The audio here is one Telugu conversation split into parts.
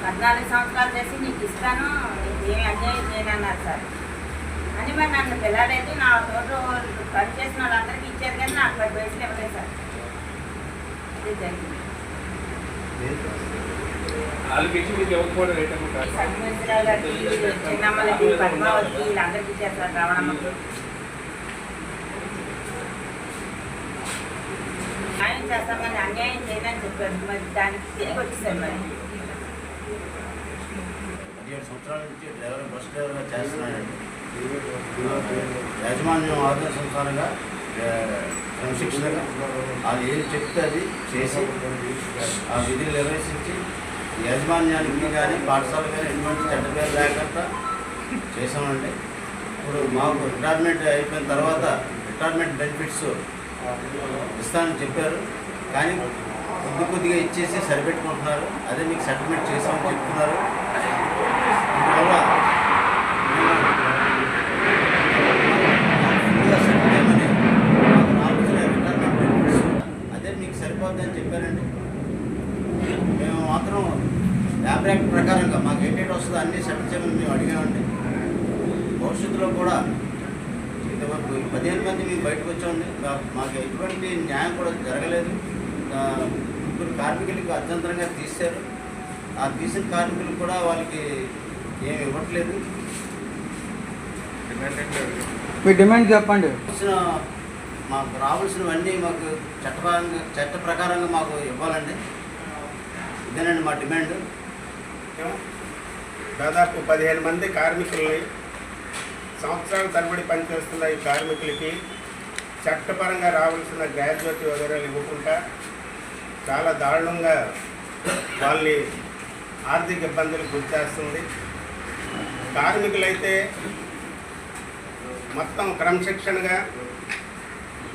పద్నాలుగు సంవత్సరాలు చేసి నీకు ఇస్తాను ఏమి అన్యాయం చేయనన్నారు సార్. అని మరి నన్ను పిల్లలైతే నా తోట పని చేసిన వాళ్ళందరికీ ఇచ్చారు కానీ నాకు పది వయసులు ఇవ్వలేదు సార్. ఇది జరిగింది. గారికి చిన్నమ్మలకి పద్మావతికి వీళ్ళందరికీ ఇచ్చారు సార్ న్యాయం చేస్తామని అన్యాయం చేయదని చెప్పారు మరి దానికి తిరిగి వచ్చేసారు మరి? పదిహేడు సంవత్సరాల నుంచి డ్రైవర్ బస్ డ్రైవర్గా చేస్తున్నానండి యాజమాన్యం ఆదేశానుసారంగా ఆ, క్రమశిక్షణగా. వాళ్ళు ఏం చెప్తే అది చేసి ఆ విధులు నిర్వహించి యాజమాన్యానికి కానీ పాఠశాల కానీ ఎటువంటి చెడ్డ పేరు లేకుండా చేసామండి ఇప్పుడు మాకు రిటైర్మెంట్ అయిపోయిన తర్వాత రిటైర్మెంట్ బెనిఫిట్స్ ఇస్తానని చెప్పారు. కానీ కొద్ది కొద్దిగా ఇచ్చేసి సరిపెట్టుకుంటున్నారు. అదే మీకు సెటిల్మెంట్ చేసామని చెప్తున్నారు. అందువల్ల అదే మీకు సరిపోద్దని చెప్పారండి. మేము మాత్రం ల్యాబ్ యాక్ట్ ప్రకారంగా మాకు ఏంటంటే వస్తుందో అన్నీ సెటిల్ చేయమని మేము అడిగామండి. భవిష్యత్తులో కూడా ఇంతవరకు పదిహేను మంది మేము బయటకు వచ్చామండి. మాకు ఎటువంటి న్యాయం కూడా జరగలేదు. ముగ్గురు కార్మికులకు అత్యంతరంగా తీశారు. ఆ తీసిన కార్మికులు కూడా వాళ్ళకి ఏమి ఇవ్వట్లేదు? మీ డిమాండ్ చెప్పండి. మాకు రావాల్సినవన్నీ మాకు చట్టపరంగా చట్ట ప్రకారంగా మాకు ఇవ్వాలండి. ఇదేనండి మా డిమాండ్. దాదాపు పదిహేను మంది కార్మికుల్ని సంవత్సరాల తరబడి పనిచేస్తున్న ఈ కార్మికులకి చట్టపరంగా రావాల్సిన గ్రాడ్యుయేట్ వగేరాలు ఇవ్వకుండా చాలా దారుణంగా వాళ్ళని ఆర్థిక ఇబ్బందులకు గురిచేస్తుంది కార్మికులైతే మొత్తం క్రమశిక్షణగా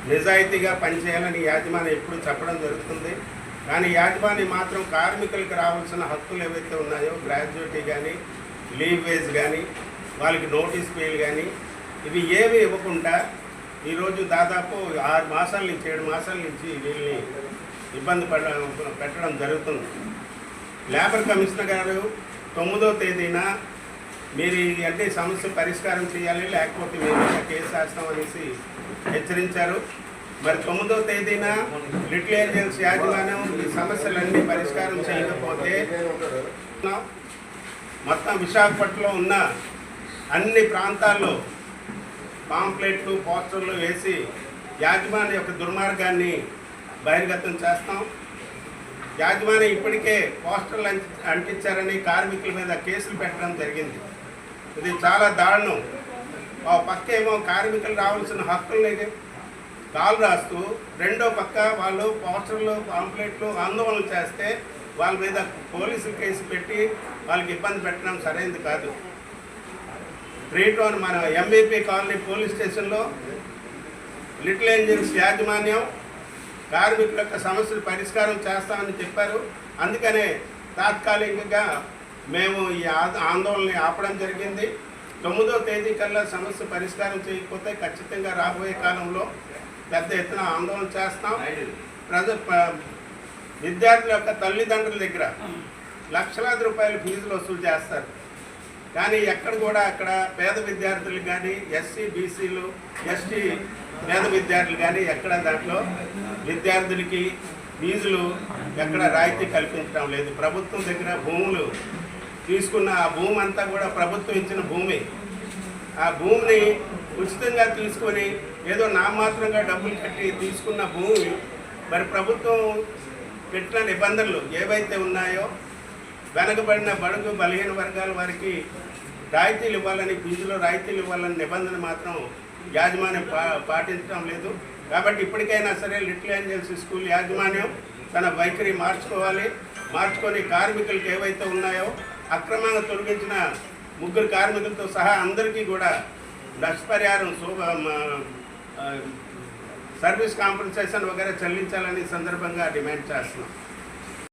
నిజాయితీగా పనిచేయాలని యాజమాన్యం ఎప్పుడు చెప్పడం జరుగుతుంది. కానీ యాజమాన్యం మాత్రం కార్మికులకు రావాల్సిన హక్కులు ఏవైతే ఉన్నాయో గ్రాడ్యుయేటీ కానీ లీవ్ వేజ్ కానీ వాళ్ళకి నోటీస్ పేలు కానీ ఇవి ఏవి ఇవ్వకుండా ఈరోజు దాదాపు ఆరు మాసాల నుంచి ఏడు మాసాల నుంచి వీళ్ళని ఇబ్బంది పడడం పెట్టడం జరుగుతుంది. లేబర్ కమిషనర్ గారు తొమ్మిదో తేదీన మీరు అంటే సమస్య పరిష్కారం చేయాలి లేకపోతే మేము కేసు వేస్తాం అనేసి హెచ్చరించారు. మరి తొమ్మిదో తేదీన లిటిల్ ఏంజల్స్ యాజమాన్యం ఈ సమస్యలన్నీ పరిష్కారం చేయకపోతే మొత్తం విశాఖపట్నంలో ఉన్న అన్ని ప్రాంతాల్లో పాంప్లెట్లు పోస్టర్లు వేసి యాజమాన్య యొక్క దుర్మార్గాన్ని బహిర్గతం చేస్తాం. యాజమాన్యం ఇప్పటికే పోస్టర్లు అంటి- అంటించారని కార్మికుల మీద కేసులు పెట్టడం జరిగింది. ఇది చాలా దారుణం. ఆ పక్క ఏమో కార్మికులు రావాల్సిన హక్కులు లేదు. కాలు రాస్తూ రెండో పక్క వాళ్ళు పోస్టర్లు పాంప్లెట్లు ఆందోళన చేస్తే వాళ్ళ మీద పోలీసులు కేసు పెట్టి వాళ్ళకి ఇబ్బంది పెట్టడం సరైనది కాదు. రీటోన్ మన ఎంబీపీ కాలనీ పోలీస్ స్టేషన్లో లిటిల్ ఏంజల్స్ యాజమాన్యం కార్మికుల యొక్క సమస్యలు పరిష్కారం చేస్తామని చెప్పారు. అందుకనే తాత్కాలికంగా మేము ఈ ఆందోళనని ఆపడం జరిగింది. తొమ్మిదో తేదీ కల్లా సమస్య పరిష్కారం చేయకపోతే ఖచ్చితంగా రాబోయే కాలంలో పెద్ద ఎత్తున ఆందోళన చేస్తాం. ప్రజ విద్యార్థుల యొక్క తల్లిదండ్రుల దగ్గర లక్షలాది రూపాయల ఫీజులు వసూలు చేస్తారు. కానీ ఎక్కడ కూడా అక్కడ పేద విద్యార్థులు కానీ ఎస్సీ బీసీలు ఎస్టీ పేద విద్యార్థులు కానీ ఎక్కడ దాంట్లో విద్యార్థులకి ఫీజులు ఎక్కడ రాయితీ కల్పించడం లేదు. ప్రభుత్వం దగ్గర భూములు తీసుకున్న ఆ భూమి అంతా కూడా ప్రభుత్వం ఇచ్చిన భూమి. ఆ భూమిని ఉచితంగా తీసుకొని ఏదో నామాత్రంగా డబ్బులు కట్టి తీసుకున్న భూమి మరి ప్రభుత్వం పెట్టిన నిబంధనలు ఏవైతే ఉన్నాయో వెనకబడిన బడుగు బలహీన వర్గాల వారికి రాయితీలు ఇవ్వాలని ఫీజులో రాయితీలు ఇవ్వాలని నిబంధన మాత్రం యాజమాన్యం పా పాటించడం లేదు. కాబట్టి ఇప్పటికైనా సరే లిటిల్ ఏంజల్స్ స్కూల్ యాజమాన్యం తన వైఖరి మార్చుకోవాలి. మార్చుకొని కార్మికులకు ఏవైతే ఉన్నాయో అక్రమంగా తొలగించిన ముగ్గురు కార్మికులతో సహా అందరికీ కూడా నష్టపరిహారం సర్వీస్ కాంపెన్సేషన్ వగేరా చెల్లించాలని సందర్భంగా డిమాండ్ చేస్తున్నాం.